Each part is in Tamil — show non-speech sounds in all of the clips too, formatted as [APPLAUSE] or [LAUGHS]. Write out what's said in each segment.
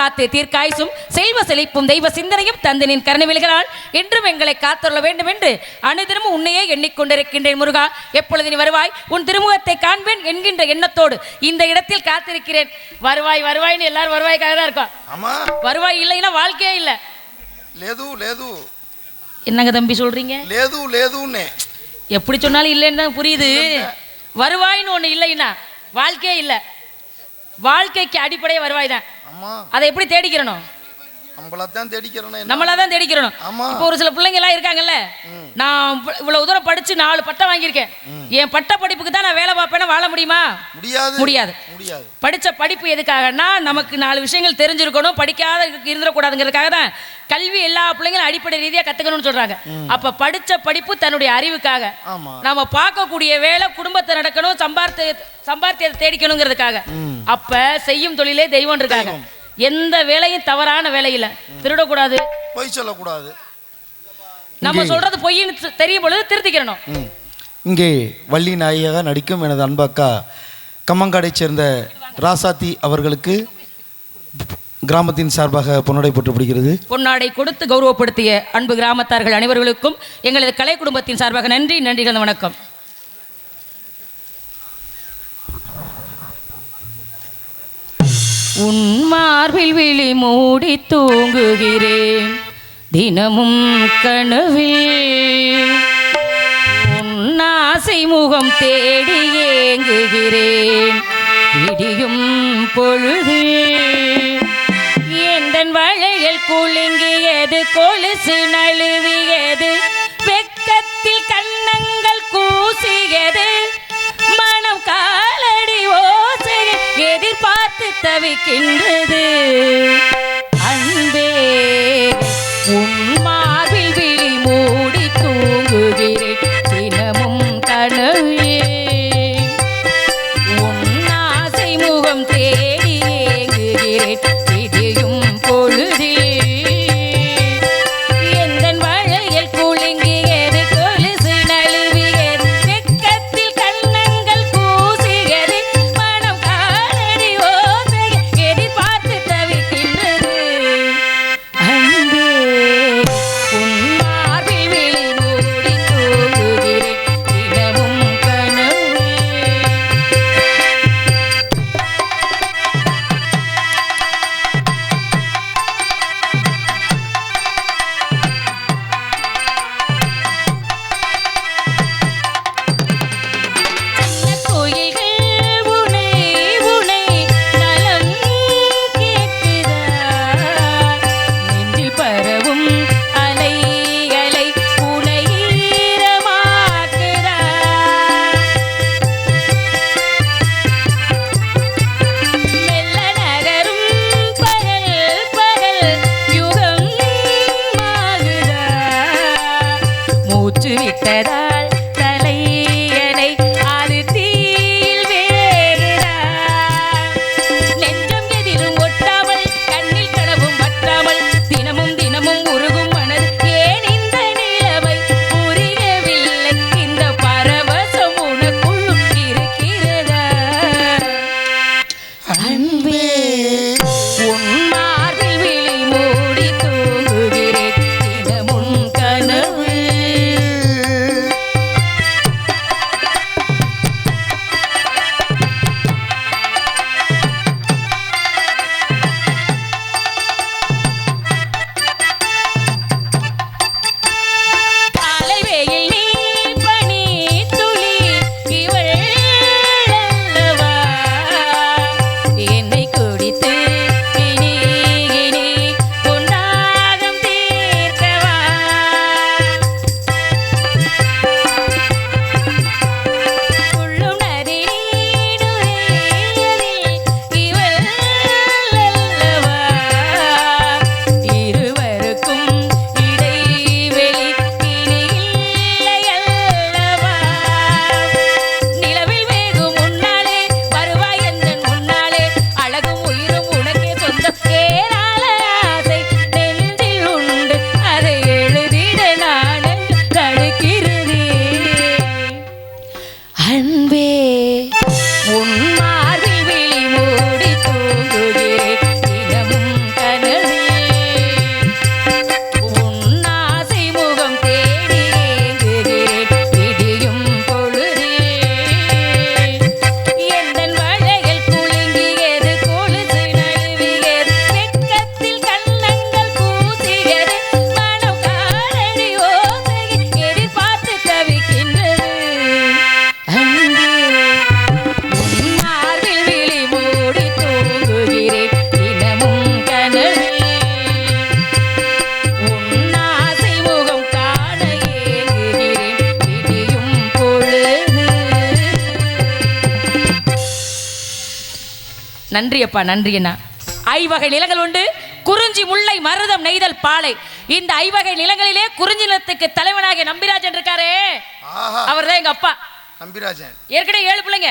காத்து தீர்க்காய்ச்சும் செல்வ செழிப்பும் தெய்வ சிந்தனையும் தந்தனின் கருணவில்கிறான் என்றும் எங்களை காத்தருள வேண்டும் என்று அனுதினமும் உன்னையே எண்ணிக்கொண்டிருக்கின்றேன் முருகா. எப்பொழுது நீ வருவாய்? உன் திருமுகத்தை காண்பேன் என்கின்ற எண்ணத்தோடு இந்த இடத்தில் காத்திருக்கிறேன். வருவாய் வருவாய்னு எல்லாரும் வருவாய்க்காக தான் இருக்கோம். ஆமா. வருவாய் இல்லைன்னா வாழ்க்கையே இல்ல. லேது லேது. என்னங்க தம்பி சொல்றீங்க? லேது லேதுன்னு. எப்படி சொன்னாலும் இல்லைன்னு தான் புரியுது. வருவாய்னு ஒன்று இல்லைன்னா வாழ்க்கையே இல்லை. வாழ்க்கைக்கு அடிப்படையே வருவாய் தான். அதை எப்படி தேடிக்கிறணும்? நம்மளத்தான் தேடிக்கிறேன் நம்மளா தான் தேடிக்கிறணும். ஆமா. இப்போ ஒரு சில பிள்ளைங்க எல்லாம் இருக்காங்கல்ல நான் இவ்வ- இவ்வளவு தூரம் படிச்சு நாலு பட்டம் வாங்கியிருக்கேன். என் பட்ட படிப்புக்கு தான் நான் வேலை பார்ப்பேன்னா வாழ முடியுமா? முடியாது. முடியாது. முடியாது. படிச்ச படிப்பு எதுக்காகன்னா நமக்கு நாலு விஷயங்கள் தெரிஞ்சிருக்கணும். படிக்காத இருந்துடக்கூடாதுங்கிறதுக்காக தான் கல்வி எல்லா பிள்ளைங்களும் அடிப்படை ரீதியாக கத்துக்கணும்னு சொல்றாங்க. அப்ப படிச்ச படிப்பு தன்னுடைய அறிவுக்காக. ஆமா. நாம பார்க்கக்கூடிய வேலை குடும்பத்தை நடக்கணும் சம்பார்த்த சம்பார்த்தியத்தை தேடிக்கணுங்கிறதுக்காக. அப்ப செய்யும் தொழிலே தெய்வம் இருக்காங்க. எந்த வேலையும் தவறான வேலை இல்ல திருடக்கூடாது. பொய் சொல்லக்கூடாது. நம்ம சொல்றது பொய்ன்னு தெரியும் பொழுது திருத்திக்கிறணும். இங்கே வள்ளி நாயகியாக நடிக்கும் எனது அன்பு அக்கா கம்மங்காடைச் சேர்ந்த ராசாத்தி அவர்களுக்கு கிராமத்தின் சார்பாக பொன்னடை போட்டுப்படுகிறது பொன்னாடை கொடுத்து கௌரவப்படுத்திய அன்பு கிராமத்தார்கள் அனைவர்களுக்கும் எங்களது கலை குடும்பத்தின் சார்பாக நன்றி நன்றி கலந்த வணக்கம். உன் மார்பில் விழி மூடி தூங்குகிறேன். தினமும் கனவில் உன் ஆசை முகம் தேடி ஏங்குகிறேன். விடியும் பொழுது எந்தன் வளையல் குலுங்கியது கொலுசு நழுவியது. எதிர்பார்த்து 못주일 때다. நன்றி அப்பா நன்றி அண்ணா. ஐவகை நிலங்கள் உண்டு. குறிஞ்சி முல்லை மருதம் நெய்தல் பாலை. இந்த ஐவகை நிலங்களிலே குறிஞ்சி நிலத்துக்கு தலைவனாகிய நம்பிராஜன் இருக்காரே. ஆஹா. அவர்தான் எங்க அப்பா. நம்பிராஜன். ஏற்கனவே ஏழு பிள்ளைங்க.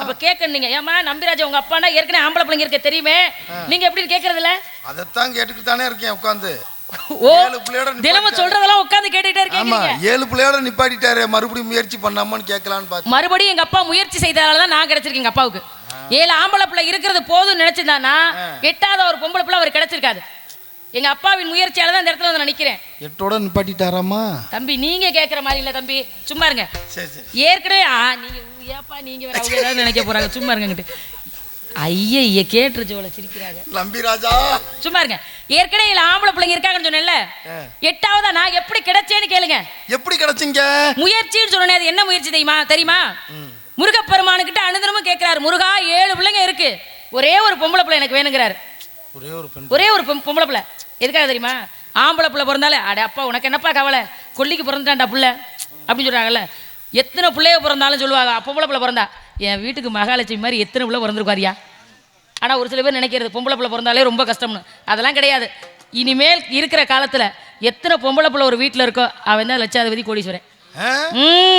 அப்ப கேட்க நீங்க. ஏமா நம்பிராஜன் உங்க அப்பானா ஏற்கனவே ஆம்பளை பிள்ளைங்க இருக்க தெரியுமே? நீங்க எப்படி கேக்குறதுல? அதைத்தான் கேட்டுக்கிட்டு தானே இருக்கேன் உட்காந்து ஏழு பிள்ளையோட தினமும் சொல்றதெல்லாம் உட்கார்ந்து கேட்டுட்டே இருக்கீங்க ஏழு பிள்ளையோட நிப்பாட்டிட்டாரு. மறுபடியும் முயற்சி பண்ணாமன்னு கேட்கலான்னு பார்த்து மறுபடியும் எங்க அப்பா முயற்சி செய்ததால தான் நான் கிடைச்சிருக்கேன் எங்க அப்பாவுக்கு. ஏழு ஆம்பளை பிள்ளை இருக்கிறது போதும்னு நினைச்சிருந்தானா எட்டாவது ஒரு பொம்பளை பிள்ளை அவர் கிடைச்சிருக்காது. எங்க அப்பாவின் முயற்சியால தான் இந்த இடத்துல வந்து நான் நிக்கிறேன். எட்டோட நிப்பாட்டிட்டாராமா? தம்பி நீங்க கேக்குற மாதிரி இல்ல தம்பி. சும்மா இருங்க. சரி சரி. ஏற்கனவே ஆ நீங்க ஏப்பா நீங்க வேற அவங்க ஏதாவது நினைக்க போறாங்க. சும்மா இருங்கங்கிட்டு ஐய கேட்டுருச்சு இவ்வளவு சிரிக்கிறாங்க. நம்பிராஜா சும்மா இருங்க. ஏற்கனவே இதுல ஆம்பளை பிள்ளைங்க இருக்காங்கன்னு சொன்னேன்ல. எட்டாவதா நான் எப்படி கிடைச்சேன்னு கேளுங்க. எப்படி கிடைச்சிங்க? முயற்சின்னு சொன்னேன் அது என்ன முயற்சி தெரியுமா? தெரியுமா? முருகப்பெருமானுக்கிட்ட அனுதினமும் கேட்கிறாரு முருகா ஏழு பிள்ளைங்க இருக்கு. ஒரே ஒரு பொம்பளை பிள்ளை எனக்கு வேணுங்கிறாரு. ஒரே ஒரு ஒரே ஒரு பொம்- பொம்பளை பிள்ளை. எதுக்காக தெரியுமா? ஆம்பளை பிள்ளை பிறந்தாலே அட அப்பா உனக்கு என்னப்பா கவலை? கொல்லிக்கு பிறந்துட்டான்டா புள்ள. அப்படின்னு சொல்றாங்கல்ல. எத்தனை பிள்ளைய பிறந்தாலும் சொல்லுவாங்க பொம்பளை பிள்ளை பிறந்தா. என் வீட்டுக்கு மகாலட்சுமி மாதிரி எத்தனை பிள்ளை பிறந்திருக்காரியா ஆனால் ஒரு சில பேர் நினைக்கிறது பொம்பளை பிள்ளை பிறந்தாலே ரொம்ப கஷ்டம்னு. அதெல்லாம் கிடையாது. இனிமேல் இருக்கிற காலத்தில் எத்தனை பொம்பளை பிள்ளை ஒரு வீட்டில் இருக்கோ அவன் தான் லட்சாதிபதி கோடீஸ்வரன்.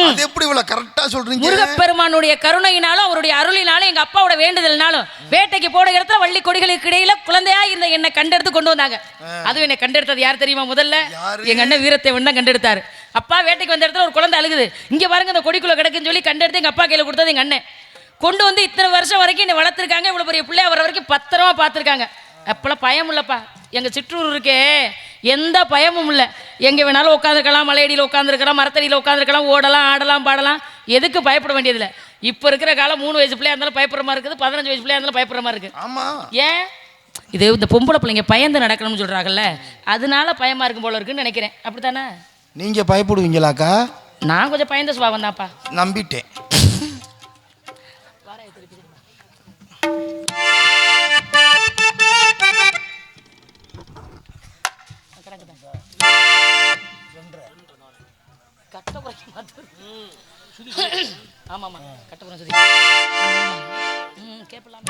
அது எப்படி இவ்வளவு கரெக்டா சொல்றீங்க? முருகப்பெருமானுடைய கருணையினாலும் அவருடைய அருளினாலும் எங்க அப்பாவோட வேண்டுதல்னாலும் வேட்டைக்கு போன இடத்துல வள்ளி கொடிகளுக்கு இடையில குழந்தையா இருந்த என்னை கண்டெடுத்து கொண்டு வந்தாங்க. அதுவும் என்னை கண்டெடுத்தது யார் தெரியுமா முதல்ல? எங்க அண்ணன் வீரத்தேவன் தான் கண்டெடுத்தாரு. அப்பா வேட்டைக்கு வந்த இடத்துல ஒரு குழந்தை அழுகுது. இங்க பாருங்க இந்த கொடிக்குள்ள கிடக்குன்னு சொல்லி கண்டெடுத்து எங்க அப்பா கையில கொடுத்தது எங்க அண்ணன். கொண்டு வந்து இத்தனை வருஷம் வரைக்கும் என்னை வளர்த்துருக்காங்க. இவ்வளவு பெரிய பிள்ளையா வர வரைக்கும் பத்திரமா பார்த்துருக்காங்க. அப்பெல்லாம் பயம் இல்லப்பா. எங்க சிற்றூர் இருக்கே. எந்த பயமும் இல்லை. எங்க வேணாலும் உட்காந்துருக்கலாம் மலையடியில் உட்காந்துருக்கலாம் மரத்தடியில் உட்காந்துருக்கலாம் ஓடலாம் ஆடலாம் பாடலாம். எதுக்கு பயப்பட வேண்டியதில்லை இப்போ இருக்கிற காலம் மூணு வயசு பிள்ளையா இருந்தாலும் பயப்படுற மாதிரி இருக்குது பதினஞ்சு வயசு பிள்ளையா இருந்தாலும் பயப்படுற மாதிரி இருக்குது. ஆமா. ஏன்? இது இந்த பொம்பளை பிள்ளைங்க பயந்து நடக்கணும்னு சொல்றாங்கல்ல. அதனால பயமா இருக்கும் போல இருக்குன்னு நினைக்கிறேன். அப்படித்தானே? நீங்க பயப்படுவீங்களாக்கா? நான் கொஞ்சம் பயந்த சுபாவம் தான்ப்பா. நம்பிட்டேன். ஆமாம்மா கட்டப்புறம் சுதி. ம் கேட்பலாம்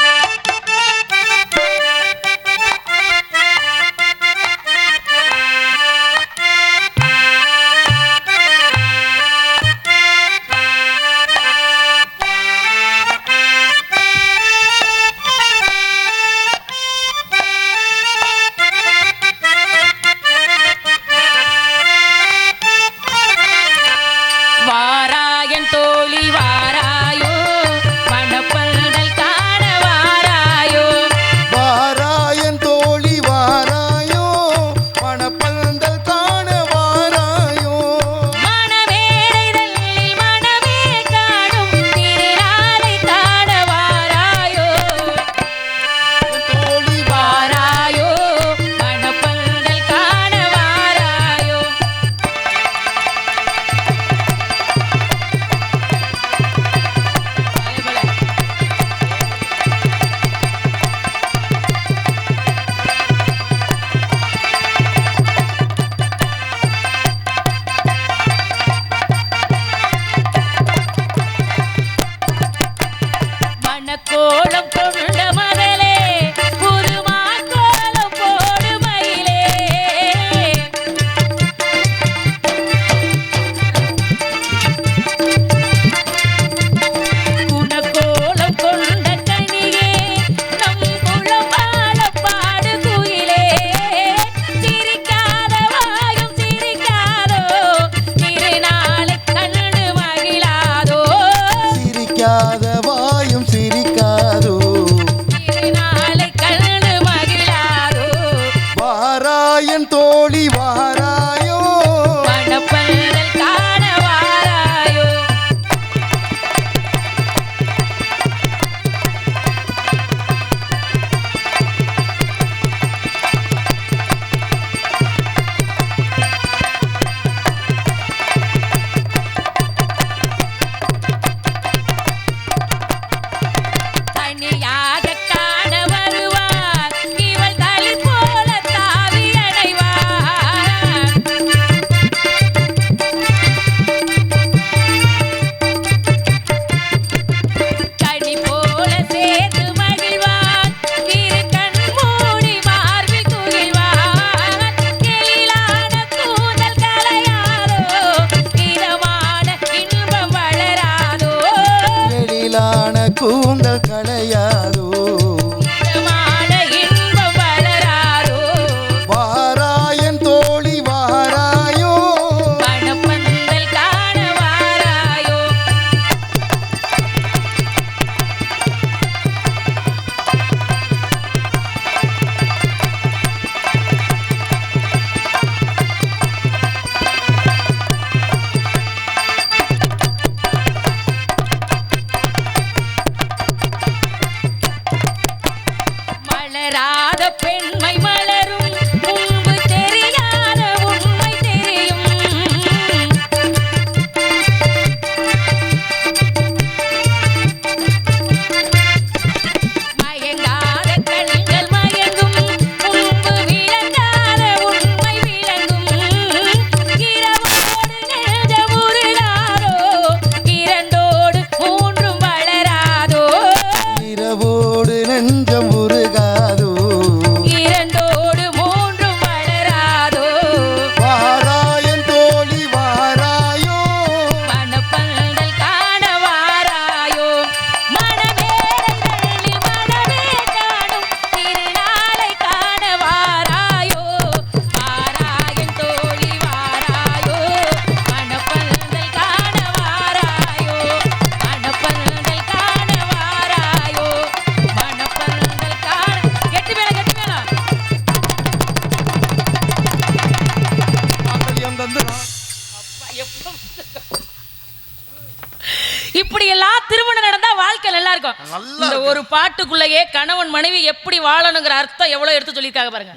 இருக்கும் இந்த ஒரு பாட்டுக்குள்ளேயே கணவன் மனைவி எப்படி வாழணுங்கிற அர்த்தம் எவ்வளவு எடுத்து சொல்லியிருக்காங்க பாருங்க.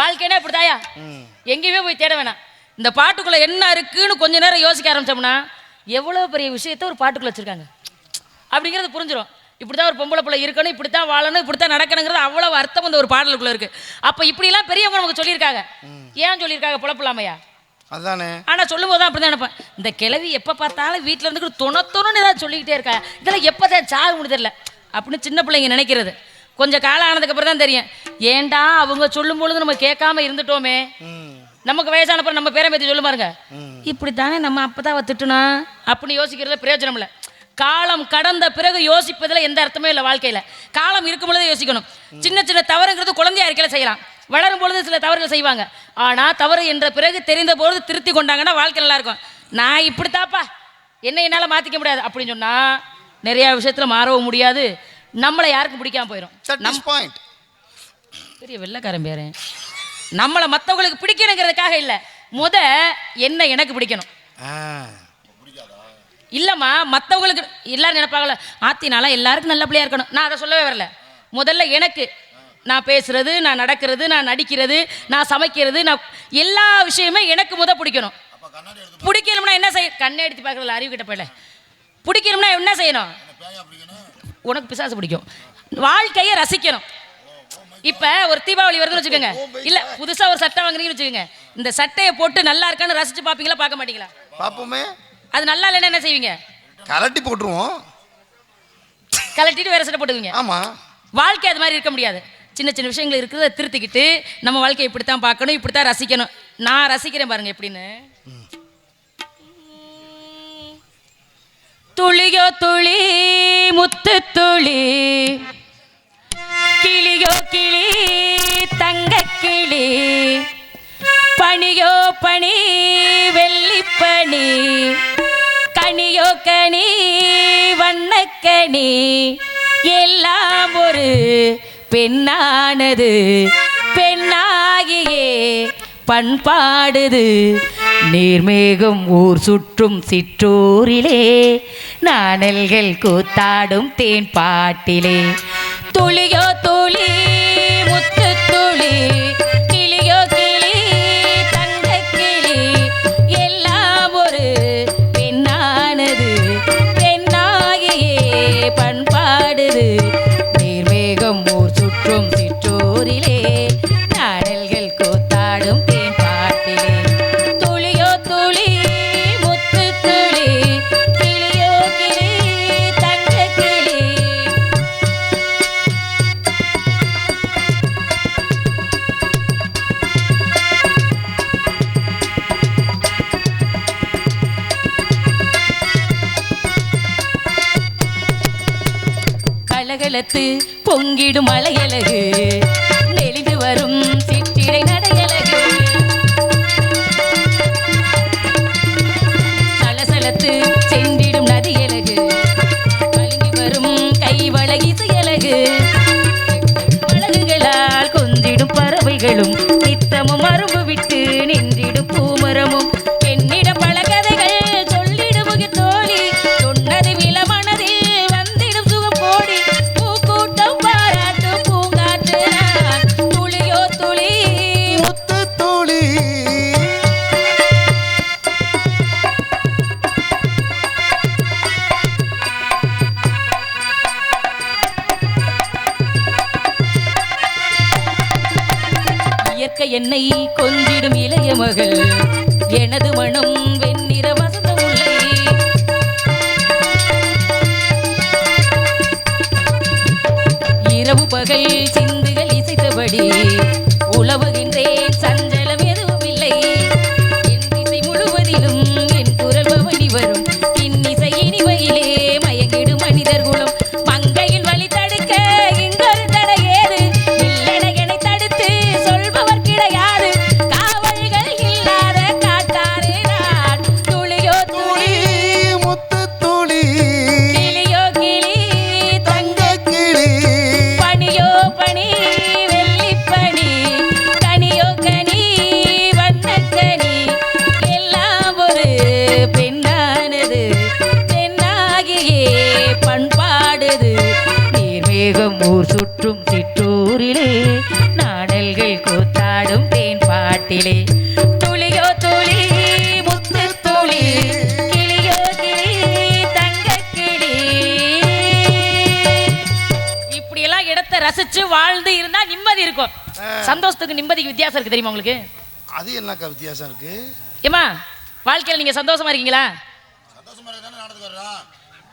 வாழ்க்கைனா இப்படிதாயா? எங்கேயுமே போய் தேட வேணாம். இந்த பாட்டுக்குள்ள என்ன இருக்குன்னு கொஞ்ச நேரம் யோசிக்க ஆரம்பிச்சோம்னா எவ்வளவு பெரிய விஷயத்த ஒரு பாட்டுக்குள்ள வச்சிருக்காங்க. அப்படிங்கிறது புரிஞ்சிடும் இப்படிதான் ஒரு பொம்பளை பிள்ளை இருக்கணும் இப்படித்தான் வாழணும் இப்படித்தான் நடக்கணுங்கிறது அவ்வளவு அர்த்தம் இந்த ஒரு பாடலுக்குள்ள இருக்கு. அப்ப இப்படிலாம் பெரியவங்க நமக்கு சொல்லியிருக்காங்க. ஏன் சொல்லியிருக்காங்க? புலப்பலாமையா அதானே? ஆனா சொல்லும்போது தான் அப்படி தான் நினைப்பேன். இந்த கிழவி எப்போ பார்த்தாலும் வீட்டில் இருந்து தொணத்தொன்னு ஏதாவது சொல்லிக்கிட்டே இருக்கா. இதெல்லாம் எப்போ தான் சாக முடியும் தெரியல. அப்படின்னு சின்ன பிள்ளைங்க நினைக்கிறது. கொஞ்சம் காலம் ஆனதுக்கு அப்புறம் தான் தெரியும். ஏன்டா அவங்க சொல்லும் பொழுது நம்ம கேட்காம இருந்துட்டோமே. நமக்கு வயசான அப்புறம் நம்ம பேரை பற்றி சொல்லு பாருங்க இப்படி தானே நம்ம அப்போ தான் திட்டணும் அப்படின்னு யோசிக்கிறது பிரயோஜனம் இல்லை. காலம் கடந்த பிறகு யோசிப்பதில் எந்த அர்த்தமே இல்லை வாழ்க்கையில். காலம் இருக்கும் பொழுதே யோசிக்கணும். சின்ன சின்ன தவறுங்கிறது குழந்தையா இருக்கையில செய்யலாம். வளரும் பொழுது சில தவறுகள் செய்வாங்க. ஆனால் தவறு என்ற பிறகு தெரிந்த பொழுது திருத்தி கொண்டாங்கன்னா வாழ்க்கை நல்லா இருக்கும். நான் இப்படித்தாப்பா. என்ன என்னால் மாற்றிக்க முடியாது. அப்படின்னு சொன்னால் நிறையா விஷயத்தில் மாறவும் முடியாது. நம்மளை யாருக்கும் பிடிக்காம போயிடும் இஸ் பாயிண்ட் பெரிய வெள்ளைக்காரன் பேரு. நம்மளை மற்றவங்களுக்கு பிடிக்கணுங்கிறதுக்காக இல்லை. முத என்ன எனக்கு பிடிக்கணும். இல்லைம்மா மற்றவங்களுக்கு எல்லாரும் நினைப்பாங்கல்ல ஆத்தினால எல்லாருக்கும் நல்ல பிள்ளையா இருக்கணும். நான் அதை சொல்லவே வரல. முதல்ல எனக்கு நான் பேசுறது நான் நடக்கிறது நான் நடிக்கிறது நான் சமைக்கிறது நான் எல்லா விஷயமே எனக்கு முத பிடிக்கணும். பிடிக்கணும்னா என்ன செய்ய கண்ணை எடுத்து பார்க்கறதுல அறிவு கிட்ட போயில. பிடிக்கணும்னா என்ன செய்யணும்? உனக்கு பிசாசு பிடிக்கும். வாழ்க்கையை ரசிக்கணும். இப்போ ஒரு தீபாவளி வருதுன்னு வச்சுக்கோங்க. இல்லை புதுசாக ஒரு சட்டை வாங்குறீங்கன்னு வச்சுக்கோங்க. இந்த சட்டையை போட்டு நல்லா இருக்கான்னு ரசிச்சு பார்ப்பீங்களா பார்க்க மாட்டீங்களா? பார்ப்போமே. அது நல்லா இல்லைன்னா என்ன செய்வீங்க? கலட்டி போட்டுருவோம். கலட்டிட்டு வேற சட்டை போட்டுக்குவீங்க ஆமா. வாழ்க்கை அது மாதிரி இருக்க முடியாது. சின்ன சின்ன விஷயங்கள் இருக்கிறத திருத்திக்கிட்டு நம்ம வாழ்க்கையை இப்படித்தான் பார்க்கணும் இப்படித்தான் ரசிக்கணும். நான் ரசிக்கிறேன் பாருங்க எப்படின்னு. துளியோ துளி முத்து துளி. கிளியோ கிளி தங்க கிளி. பனியோ பனி வெள்ளிப்பனி கனியோ கனி வண்ணக்கனி எல்லாம் ஒரு பெண்ணானது. பெண்ணாகியே பண்பாடுது. நீர்மேகம் ஊர் சுற்றும் சிற்றூரிலே நாணல்கள் கூத்தாடும் தேன் பாட்டிலே. துளியோ துளி நிலத்து பொங்கிடும் மலையழகு நெளிந்து வரும் சிற்றிடை நடையழகு சலசலத்து சென்றிடும் நதியழகு கலங்கி வரும் கைவள இசையழகு அழகுகளால் கொந்திடும் பறவைகளும் என்னை கொஞ்சிடும் இளைய மகள். எனது மனம் சந்தோஷத்துக்கு நிம்மதிக்கு வித்தியாசம் இருக்கு தெரியுமா உங்களுக்கு? அது என்னக்கா வித்தியாசம் இருக்கு? ஏமா வாழ்க்கையில் நீங்க சந்தோஷமா இருக்கீங்களா?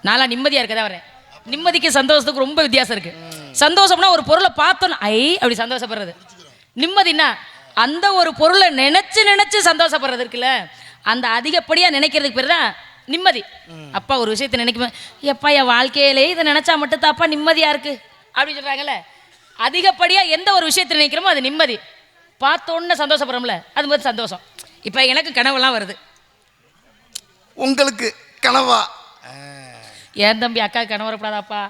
நாளா நிம்மதியா இருக்கதா வரேன். நிம்மதிக்கு சந்தோஷத்துக்கு ரொம்ப வித்தியாசம் இருக்கு. சந்தோஷம்னா ஒரு பொருளை பார்த்தோன்னு ஐ அப்படி சந்தோஷப்படுறது. நிம்மதினா அந்த ஒரு பொருளை நினைச்சு நினைச்சு சந்தோஷப்படுறது இருக்குல்ல. அந்த அதிகப்படியா நினைக்கிறதுக்கு பேர் தான் நிம்மதி. அப்பா ஒரு விஷயத்தை நினைக்கும் எப்பா என் வாழ்க்கையிலே இதை நினைச்சா மட்டும் தாப்பா நிம்மதியா இருக்கு? அப்படின்னு சொல்றாங்கல்ல. அதிகப்படியா எந்த ஒரு விஷயத்தை நினைக்கிறோமோ அது நிம்மதி. பார்த்தோன்னு சந்தோஷப்படுறோம்ல அது மாதிரி சந்தோஷம். இப்போ எனக்கு கனவெல்லாம் வருது. உங்களுக்கு கனவா? ஏன் தம்பி அக்கா கனவு வரப்படாதாப்பா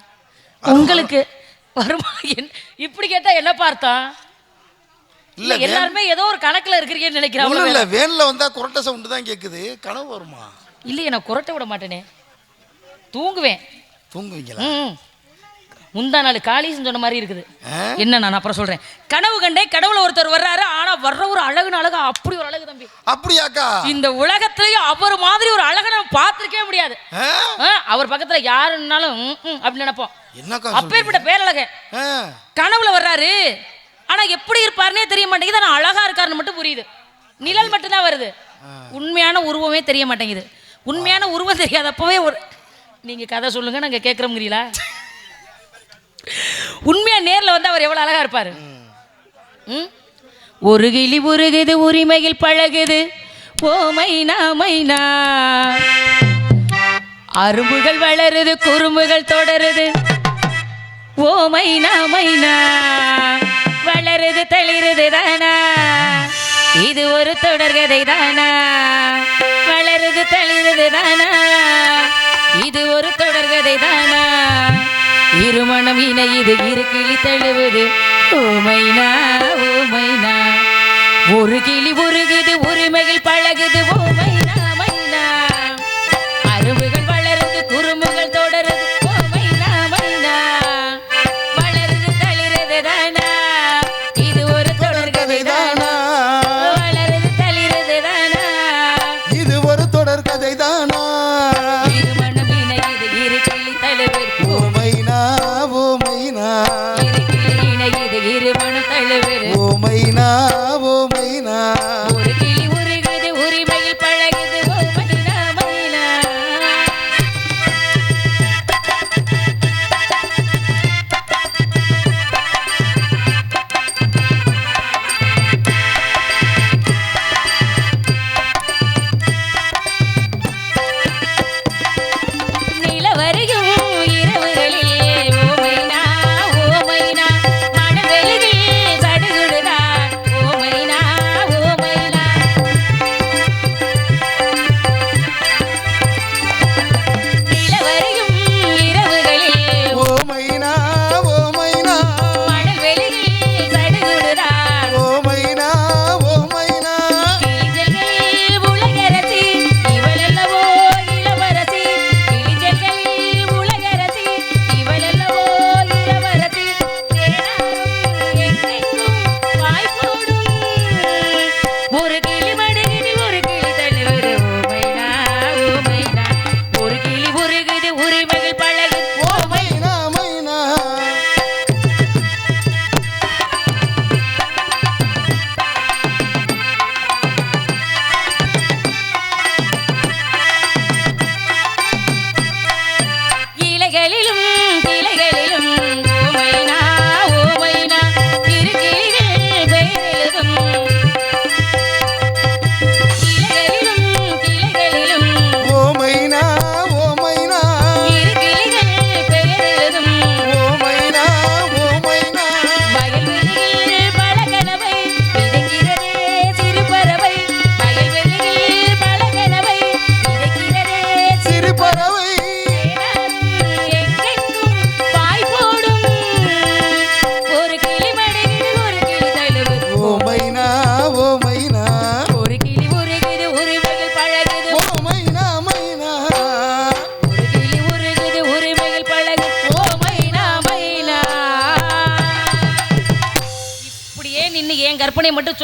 உங்களுக்கு வருமா? இப்படி கேட்டா என்ன பார்த்தோம்? இல்ல எல்லாருமே ஏதோ ஒரு கணக்குல இருக்கிறீங்கன்னு நினைக்கிறாங்க இல்ல வேன்ல வந்தா குரட்டை சவுண்டு தான் கேக்குது. கனவு வருமா? இல்லையே நான் குரட்டை விட மாட்டேனே. தூங்குவேன். தூங்குவீங்களா? முந்தா நாள் காளின்னு சொன்ன மாதிரி இருக்குது? என்ன நான் அப்புறம் சொல்றேன். கனவு கண்டே கடவுள ஒருத்தர் வர்றாரு ஆனா வர்ற ஒரு அழகுன அழகு அப்படி ஒரு அழகு தம்பி. அப்படியாக்கா? இந்த உலகத்திலேயே அவர் மாதிரி ஒரு அழகை நம்ம பார்த்திருக்கவே முடியாது. அவர் பக்கத்துல யாருன்னாலும் அப்படின்னு நினைப்போம்? அப்பேற்பட்ட பேரழகன். ஆ, கனவுல வர்றாரு ஆனா எப்படி இருப்பாருனே தெரிய மாட்டேங்குது ஆனா அழகா இருக்காருன்னு மட்டும் புரியுது. நிழல் மட்டும்தான் வருது. உண்மையான உருவமே தெரிய மாட்டேங்குது. உண்மையான உருவம் தெரியாதப்பவே ஒரு நீங்க கதை சொல்லுங்க நாங்க கேட்குறோங்கிறீங்களா உண்மையா நேரில் வந்து அவர் எவ்வளவு அழகா இருப்பாரு? ம்? ஒரு கிளி உருகுது உரிமையில் பழகுது. ஓ மைனா மைனா. அரும்புகள் வளருது குறும்புகள் தொடருது. ஓ மைனா மைனா. வளருது தளிருது தானா. இது ஒரு தொடர்கதை தானா. வளருது தளிருது தானா. இது ஒரு தொடர்கதை தானா. இருமணம் இணையுது இரு கிளி தழுவுது. ஓமைனா ஓமைனா ஒரு கிளி உருகுது உரிமையில் பழகுது. ஓமைனா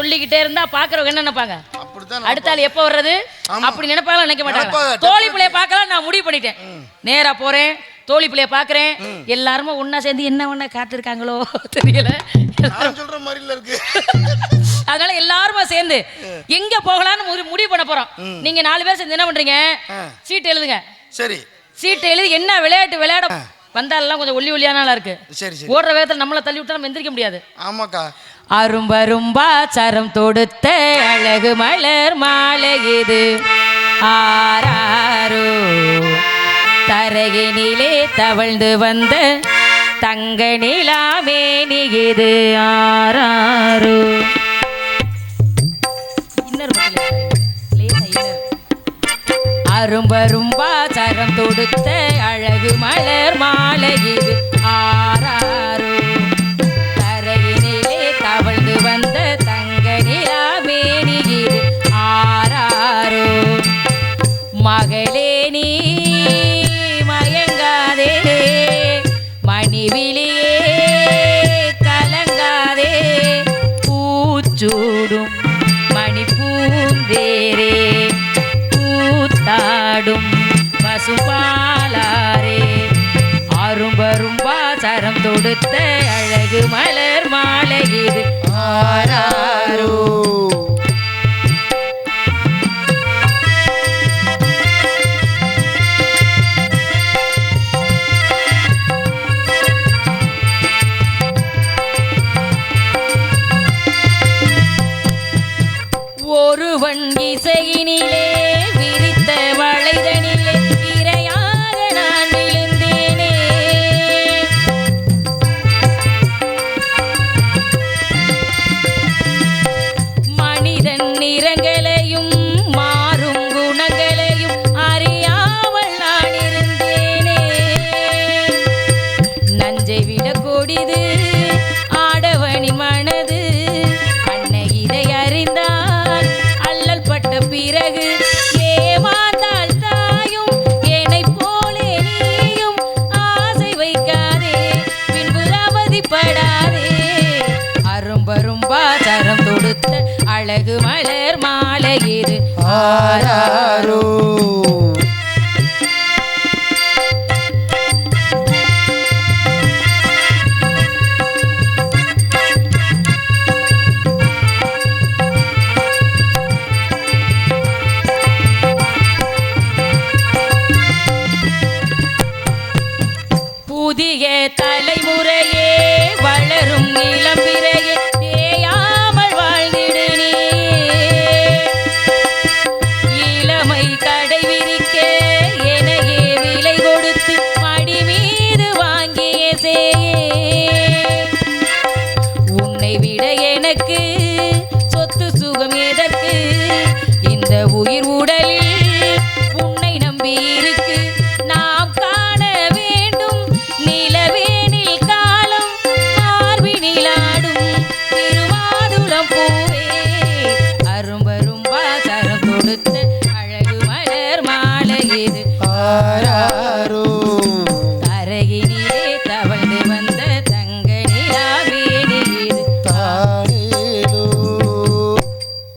சொல்லிக்கிட்டே இருந்தா பாக்குறவங்க என்ன நினைப்பாங்க? அடுத்த ஆள் எப்போ வர்றது. அப்படி நினைப்பாங்க நினைக்க மாட்டாங்க தோழி பிள்ளைய பார்க்கலாம் நான் முடிவு பண்ணிட்டேன். நேரா போறேன் தோழி பிள்ளைய பாக்குறேன் எல்லாருமே ஒண்ணா சேர்ந்து என்ன ஒண்ணா காத்திருக்காங்களோ தெரியல. சொல்ற மாதிரி இருக்கு. [LAUGHS] அதனால எல்லாருமே சேர்ந்து எங்க போகலாம்னு முடி- முடிவு பண்ண போறோம். நீங்க நாலு பேர் சேர்ந்து என்ன பண்றீங்க? சீட் எழுதுங்க. சரி. சீட்டு எழுதி என்ன விளையாட்டு விளையாட வந்தாலாம் கொஞ்சம் ஒல்லி ஒல்லியான ஆளா இருக்கு. சரி சரி. ஓடுற வேகத்துல நம்மள தள்ளி விட்டா நம்ம எந்திரிக்க முடியாது. ஆமாக்கா. அரும்பரும்பா சரம் தொடுத்த அழகு மலர் மாலை இது. ஆராரோ தரகினிலே தவழ்ந்து வந்த தங்க நிலாமேனி இது. ஆராரோ. அரும்பரும்பா சரம் தொடுத்த அழகு மலர் மாலை இது ஆராரோ தரையினிலே தவழ்ந்து வந்த தங்க நிலாமேனி இது ஆராரோ மகளே நீ அழகு மலர் மாலை இது. ஆராரோ.